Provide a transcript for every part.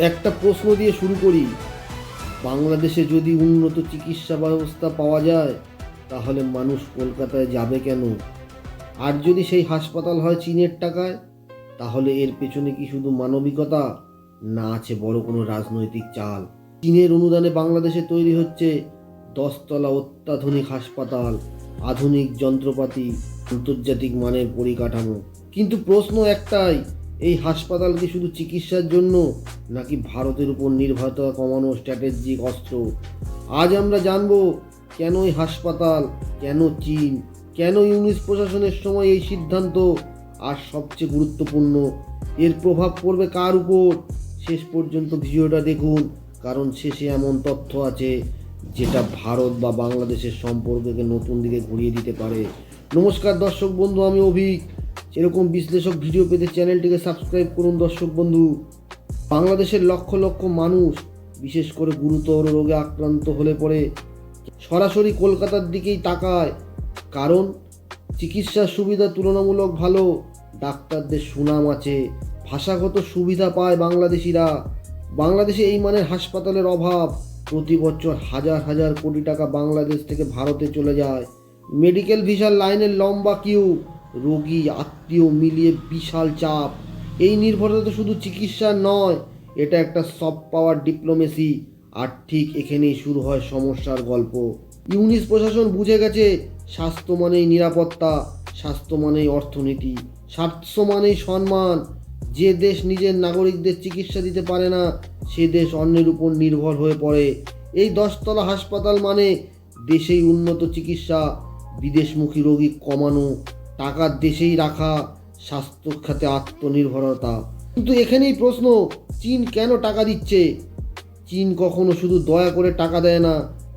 একটা প্রশ্ন দিয়ে শুরু করি। বাংলাদেশে যদি উন্নত চিকিৎসা ব্যবস্থা পাওয়া যায়, তাহলে মানুষ কলকাতায় যাবে কেন? আর যদি সেই হাসপাতাল হয় চীনের টাকায়, তাহলে এর পেছনে কি শুধু মানবিকতা? না আছে বড় কোনো রাজনৈতিক চাল। চীনের অনুদানে বাংলাদেশে তৈরি হচ্ছে দশতলা অত্যাধুনিক হাসপাতাল, আধুনিক যন্ত্রপাতি, আন্তর্জাতিক মানের পরিকাঠামো। কিন্তু প্রশ্ন একটাই এই হাসপাতাল কি শুধু চিকিৎসার জন্য, নাকি ভারতের উপর নির্ভরতা কমানো স্ট্র্যাটেজিক অস্ত্র? আজ আমরা জানব, কেন এই হাসপাতাল, কেন চীন, কেন ইউনিস প্রশাসনের সময় এই সিদ্ধান্ত, আর সবচেয়ে গুরুত্বপূর্ণ, এর প্রভাব পড়বে কার উপর? শেষ পর্যন্ত ভিডিওটা দেখুন, কারণ শেষে এমন তথ্য আছে, যেটা ভারত বা বাংলাদেশের সম্পর্ককে নতুন দিকে ঘুরিয়ে দিতে পারে। নমস্কার দর্শক বন্ধু, আমি অভিক। এরকম বিশ্লেষক ভিডিও পেতে চ্যানেলটিকে সাবস্ক্রাইব করুন দর্শক বন্ধু। বাংলাদেশের লক্ষ লক্ষ মানুষ, বিশেষ করে গুরুতর রোগে আক্রান্ত হলে পরে সরাসরি কলকাতার দিকেই তাকায়। কারণ, চিকিৎসার সুবিধা তুলনামূলক ভালো, ডাক্তারদের সুনাম আছে, ভাষাগত সুবিধা পায় বাংলাদেশিরা। বাংলাদেশে এই মানের হাসপাতালের অভাব, প্রতি বছর হাজার হাজার কোটি টাকা বাংলাদেশ থেকে ভারতে চলে যায়। মেডিকেল ভিসার লাইনের লম্বা কিউ রোগী আত্মীয় মিলিয়ে বিশাল চাপ। এই নির্ভরতা তো শুধু চিকিৎসার নয়, এটা একটা সফট পাওয়ার ডিপ্লোমেসি। আর ঠিক এখানেই শুরু হয় সমস্যার গল্প। ইউনিস প্রশাসন বুঝে গেছে, স্বাস্থ্য মানেই নিরাপত্তা, স্বাস্থ্য মানেই অর্থনীতি, স্বাস্থ্য মানেই সম্মান। যে দেশ নিজের নাগরিকদের চিকিৎসা দিতে পারে না, সে দেশ অন্যের উপর নির্ভর হয়ে পড়ে। এই দশতলা হাসপাতাল মানে দেশেই উন্নত চিকিৎসা, বিদেশমুখী রোগী কমানো টাকার দেশেই রাখা স্বাস্থ্য খাতে আত্মনির্ভরতা। কিন্তু এখানেই প্রশ্ন, চীন কেন টাকা দিচ্ছে? চীন কখনো শুধু দয়া করে টাকা দেয় না,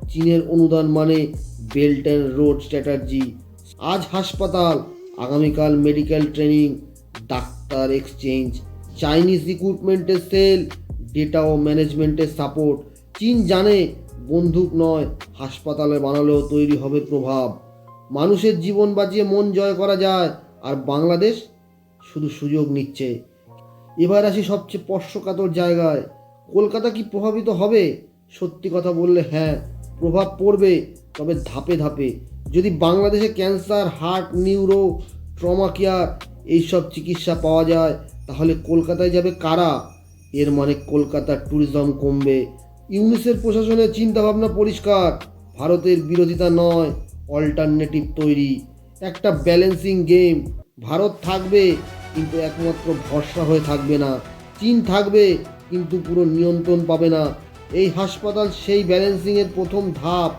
চীনের অনুদান মানে বেল্ট অ্যান্ড রোড স্ট্র্যাটার্জি। আজ হাসপাতাল, আগামীকাল medical training, doctor exchange, Chinese রিক্রুটমেন্টের সেল, ডেটা ও ম্যানেজমেন্টের সাপোর্ট। চীন জানে, বন্দুক নয়, হাসপাতালে বানালেও তৈরি হবে প্রভাব। মানুষের জীবন বাঁচিয়ে মন জয় করা যায়। আর বাংলাদেশ শুধু সুযোগ নিচ্ছে। এবার আসি সবচেয়ে স্পর্শকাতর জায়গায়। কলকাতা কি প্রভাবিত হবে? সত্যি কথা বললে হ্যাঁ প্রভাব পড়বে, তবে ধাপে ধাপে। যদি বাংলাদেশে cancer, heart, neuro, trauma care এইসব চিকিৎসা পাওয়া যায়, তাহলে কলকাতায় যাবে কারা? এর মানে কলকাতার ট্যুরিজম কমবে। ইউনিসের প্রশাসনের চিন্তাভাবনা পরিষ্কার। ভারতের বিরোধিতা নয় অল্টারনেটিভ তৈরি। একটা ব্যালেন্সিং গেম ভারত থাকবে, কিন্তু একমাত্র ভরসা হয়ে থাকবে না। চীন থাকবে, কিন্তু পুরো নিয়ন্ত্রণ পাবে না। এই হাসপাতাল সেই ব্যালেন্সিংয়ের প্রথম ধাপ।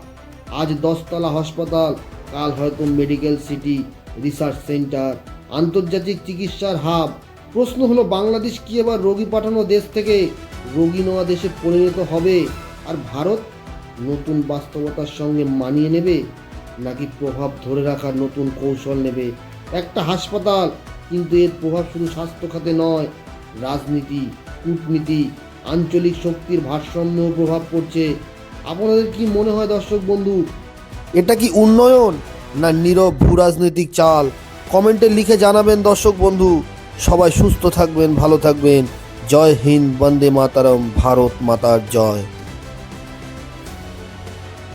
আজ দশতলা হাসপাতাল, কাল হয়তো মেডিকেল সিটি রিসার্চ সেন্টার আন্তর্জাতিক চিকিৎসার হাব। প্রশ্ন হলো, বাংলাদেশ কি এবার রোগী পাঠানো দেশ থেকে রোগী নেওয়া দেশে পরিণত হবে? আর ভারত নতুন বাস্তবতার সঙ্গে মানিয়ে নেবে? নাকি প্রভাব ধরে রাখার নতুন কৌশল নেবে? একটা হাসপাতাল, কিন্তু এর প্রভাব শুধু স্বাস্থ্য খাতে নয়, রাজনীতি, কূটনীতি, আঞ্চলিক শক্তির ভারসাম্য প্রভাব পড়ছে। আপনাদের কি মনে হয় দর্শক বন্ধু? এটা কি উন্নয়ন না নীরব ভূ রাজনৈতিক চাল? কমেন্টে লিখে জানাবেন দর্শক বন্ধু। সবাই সুস্থ থাকবেন, ভালো থাকবেন। জয় হিন্দ, বন্দে মাতারম, ভারত মাতার জয়।